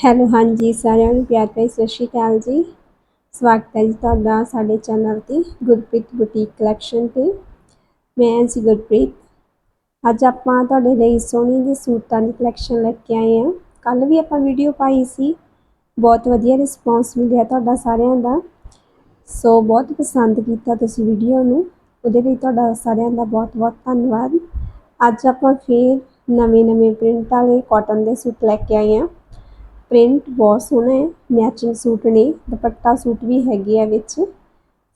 Hello, ਹਾਂਜੀ, ਸਾਰਿਆਂ ਨੂੰ ਪਿਆਰ ਭਰੀ ਸਤਿ ਸ਼੍ਰੀ ਅਕਾਲ ਜੀ। ਸਵਾਗਤ ਹੈ ਜੀ ਤੁਹਾਡਾ ਸਾਡੇ ਚੈਨਲ ਤੇ, ਗੁਰਪ੍ਰੀਤ ਬੁਟੀਕ ਕਲੈਕਸ਼ਨ ਤੇ। ਮੈਂ ਹਾਂ ਜੀ ਗੁਰਪ੍ਰੀਤ। ਅੱਜ ਆਪਾਂ ਤੁਹਾਡੇ ਲਈ ਸੋਹਣੀ ਦੇ ਸੂਟਾਂ ਦੀ ਕਲੈਕਸ਼ਨ ਲੈ ਕੇ ਆਏ ਹਾਂ। ਕੱਲ ਵੀ ਆਪਾਂ ਵੀਡੀਓ ਪਾਈ ਸੀ। ਬਹੁਤ ਵਧੀਆ ਰਿਸਪੌਂਸ ਮਿਲਿਆ ਤੁਹਾਡਾ ਸਾਰਿਆਂ ਦਾ। ਸੋ ਬਹੁਤ ਪਸੰਦ ਕੀਤਾ ਤੁਸੀਂ ਵੀਡੀਓ ਨੂੰ। ਉਹਦੇ ਲਈ ਤੁਹਾਡਾ ਸਾਰਿਆਂ ਦਾ ਬਹੁਤ ਬਹੁਤ ਧੰਨਵਾਦ। ਅੱਜ ਆਪਾਂ ਫੇਰ ਨਵੇਂ ਨਵੇਂ ਪ੍ਰਿੰਟ ਵਾਲੇ ਕਾਟਨ ਦੇ ਸੂਟ ਲੈ ਕੇ ਆਏ ਹਾਂ। ਪ੍ਰਿੰਟ ਬਹੁਤ ਸੋਹਣਾ ਹੈ ਮੈਚਿੰਗ ਸੂਟ ਨੇ, ਦੁਪੱਟਾ ਸੂਟ ਵੀ ਹੈਗੇ ਆ ਵਿੱਚ।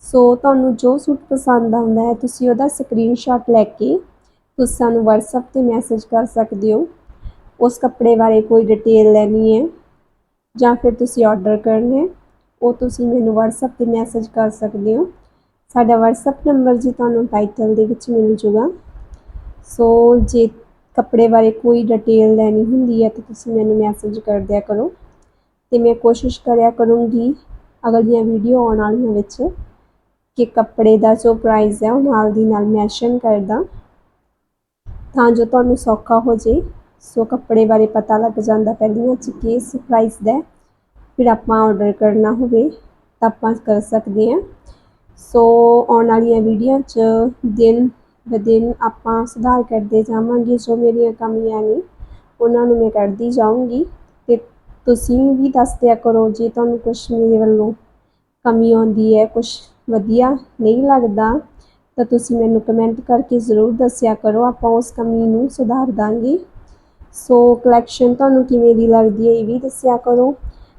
ਸੋ ਤੁਹਾਨੂੰ ਜੋ ਸੂਟ ਪਸੰਦ ਆਉਂਦਾ ਹੈ, ਤੁਸੀਂ ਉਹਦਾ ਸਕਰੀਨਸ਼ਾਟ ਲੈ ਕੇ ਤੁਸੀਂ ਸਾਨੂੰ WhatsApp ਤੇ ਮੈਸੇਜ ਕਰ ਸਕਦੇ ਹੋ। ਉਸ ਕੱਪੜੇ ਬਾਰੇ ਕੋਈ ਡਿਟੇਲ ਲੈਣੀ ਹੈ ਜਾਂ ਫਿਰ ਤੁਸੀਂ ਆਰਡਰ ਕਰਨਾ ਹੈ, ਉਹ ਤੁਸੀਂ ਮੈਨੂੰ WhatsApp ਤੇ ਮੈਸੇਜ ਕਰ ਸਕਦੇ ਹੋ। ਸਾਡਾ WhatsApp ਨੰਬਰ ਜੀ ਤੁਹਾਨੂੰ ਟਾਈਟਲ ਦੇ ਵਿੱਚ ਮਿਲ ਜੂਗਾ। ਸੋ ਜੇ ਕੱਪੜੇ ਬਾਰੇ ਕੋਈ ਡਿਟੇਲ ਲੈਣੀ ਹੁੰਦੀ ਹੈ ਤਾਂ ਤੁਸੀਂ ਮੈਨੂੰ ਮੈਸੇਜ ਕਰ ਦਿਆ ਕਰੋ ਤੇ ਮੈਂ ਕੋਸ਼ਿਸ਼ ਕਰਿਆ ਕਰੂੰਗੀ ਅਗਲੀਆਂ ਵੀਡੀਓ ਆਉਣ ਵਾਲੀਆਂ ਵਿੱਚ ਕਿ ਕੱਪੜੇ ਦਾ ਜੋ ਪ੍ਰਾਈਸ ਹੈ ਉਹ ਨਾਲ ਦੀ ਨਾਲ ਮੈਂਸ਼ਨ ਕਰਦਾ ਤਾਂ ਜੋ ਤੁਹਾਨੂੰ ਸੌਖਾ ਹੋ ਜੇ, ਸੋ ਕੱਪੜੇ ਬਾਰੇ ਪਤਾ ਲੱਗ ਜਾਂਦਾ ਪਹਿਲੀਆਂ ਚ ਕਿ ਇਸ ਦਾ ਫਿਰ ਆਪਾਂ ਆਰਡਰ ਕਰਨਾ ਹੋਵੇ ਤਾਂ ਆਪਾਂ ਕਰ ਸਕਦੇ ਹਾਂ। ਸੋ ਆਉਣ ਵਾਲੀਆਂ ਵੀਡੀਓ 'ਚ ਦਿਨ ਬਦਿਨ ਆਪਾਂ ਸੁਧਾਰ ਕਰਦੇ ਜਾਵਾਂਗੇ ਜੋ ਮੇਰੀਆਂ ਕਮੀਆਂ ਨੇ, ਉਹਨਾਂ ਨੂੰ ਮੈਂ ਕੱਢਦੀ ਜਾਊਂਗੀ ਤੇ ਤੁਸੀਂ ਵੀ ਦੱਸ ਦਿਆ ਕਰੋ ਜੇ ਤੁਹਾਨੂੰ ਕੁਝ ਮੇਰੇ ਵੱਲੋਂ ਕਮੀ ਆਉਂਦੀ ਹੈ ਕੁਝ ਵਧੀਆ ਨਹੀਂ ਲੱਗਦਾ, ਤਾਂ ਤੁਸੀਂ ਮੈਨੂੰ ਕਮੈਂਟ ਕਰਕੇ ਜ਼ਰੂਰ ਦੱਸਿਆ ਕਰੋ, ਆਪਾਂ ਉਸ ਕਮੀ ਨੂੰ ਸੁਧਾਰ ਦਾਂਗੇ। ਸੋ ਕਲੈਕਸ਼ਨ ਤੁਹਾਨੂੰ ਕਿਵੇਂ ਦੀ ਲੱਗਦੀ ਹੈ ਇਹ ਵੀ ਦੱਸਿਆ ਕਰੋ।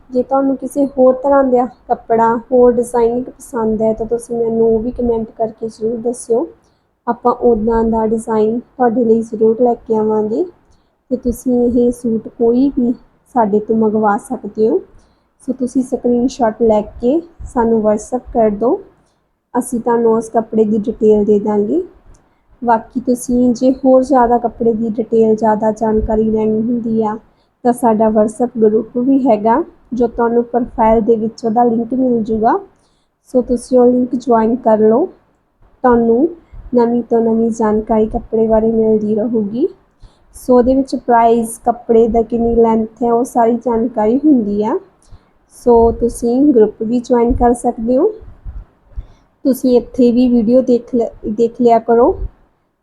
ਜੇ ਤੁਹਾਨੂੰ ਕਿਸੇ ਹੋਰ ਤਰ੍ਹਾਂ ਦਾ ਕੱਪੜਾ, ਹੋਰ ਡਿਜ਼ਾਈਨਿੰਗ ਪਸੰਦ ਹੈ, ਤਾਂ ਤੁਸੀਂ ਮੈਨੂੰ ਉਹ ਵੀ ਕਮੈਂਟ ਕਰਕੇ ਜ਼ਰੂਰ ਦੱਸਿਓ। ਆਪਾਂ ਉਦਾਂ ਦਾ ਡਿਜ਼ਾਈਨ ਤੁਹਾਡੇ ਲਈ ਜ਼ਰੂਰ ਲੈ ਕੇ ਆਵਾਂਗੇ ਤੇ ਤੁਸੀਂ ਇਹ ਸੂਟ ਕੋਈ ਵੀ ਸਾਡੇ ਤੋਂ ਮੰਗਵਾ ਸਕਦੇ ਹੋ। ਸੋ ਤੁਸੀਂ ਸਕਰੀਨਸ਼ਾਟ ਲੈ ਕੇ ਸਾਨੂੰ WhatsApp ਕਰ ਦਿਓ, ਅਸੀਂ ਤੁਹਾਨੂੰ ਉਸ ਕੱਪੜੇ ਦੀ ਡਿਟੇਲ ਦੇ ਦਾਂਗੇ। ਬਾਕੀ ਤੁਸੀਂ ਜੇ ਹੋਰ ਜ਼ਿਆਦਾ ਕੱਪੜੇ ਦੀ ਡਿਟੇਲ ਜ਼ਿਆਦਾ ਜਾਣਕਾਰੀ ਲੈਣੀ ਹੁੰਦੀ ਆ, ਤਾਂ ਸਾਡਾ WhatsApp ਗਰੁੱਪ ਵੀ ਹੈਗਾ, ਜੋ ਤੁਹਾਨੂੰ ਪ੍ਰੋਫਾਈਲ ਦੇ ਵਿੱਚ ਉਹਦਾ ਲਿੰਕ ਮਿਲ ਜੂਗਾ। ਸੋ ਤੁਸੀਂ ਉਹ ਲਿੰਕ ਜੁਆਇਨ ਕਰ ਲਓ, ਤੁਹਾਨੂੰ ਨਵੀਂ ਤੋਂ ਨਵੀਂ ਜਾਣਕਾਰੀ ਕੱਪੜੇ ਬਾਰੇ ਮਿਲਦੀ ਰਹੂਗੀ। ਸੋ ਉਹਦੇ ਵਿੱਚ ਪ੍ਰਾਈਸ ਕੱਪੜੇ ਦਾ ਕਿੰਨੀ ਲੈਂਥ ਹੈ, ਉਹ ਸਾਰੀ ਜਾਣਕਾਰੀ ਹੁੰਦੀ ਆ। ਸੋ ਤੁਸੀਂ ਗਰੁੱਪ ਵੀ ਜੁਆਇਨ ਕਰ ਸਕਦੇ ਹੋ। ਤੁਸੀਂ ਇੱਥੇ ਵੀ ਵੀਡੀਓ ਦੇਖ ਦੇਖ ਲਿਆ ਕਰੋ।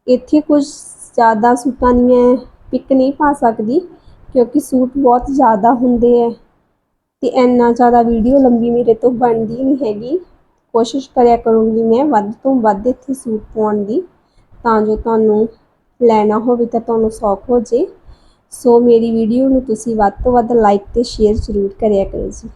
ਇੱਥੇ ਕੁਝ ਜ਼ਿਆਦਾ ਸੂਟਾਂ ਦੀ ਮੈਂ ਪਿਕ ਨਹੀਂ ਪਾ ਸਕਦੀ, ਕਿਉਂਕਿ ਸੂਟ ਬਹੁਤ ਜ਼ਿਆਦਾ ਹੁੰਦੇ ਹੈ ਤੇ ਇੰਨਾ ਜ਼ਿਆਦਾ ਵੀਡੀਓ ਲੰਬੀ ਮੇਰੇ ਤੋਂ ਬਣਦੀ ਨਹੀਂ ਹੈਗੀ। ਕੋਸ਼ਿਸ਼ ਕਰਿਆ ਕਰੂੰਗੀ ਮੈਂ ਵੱਧ ਤੋਂ ਵੱਧ ਇੱਥੇ ਸੂਟ ਪਾਉਣ ਦੀ, ਤਾਂ ਜੋ ਤੁਹਾਨੂੰ ਲੈਣਾ ਹੋਵੇ ਤਾਂ ਤੁਹਾਨੂੰ ਸੌਖ ਹੋ ਜੇ। ਸੋ ਮੇਰੀ ਵੀਡੀਓ ਨੂੰ ਤੁਸੀਂ ਵੱਧ ਤੋਂ ਵੱਧ ਲਾਈਕ ਤੇ ਸ਼ੇਅਰ ਜ਼ਰੂਰ ਕਰਿਆ ਕਰੋ ਜੀ।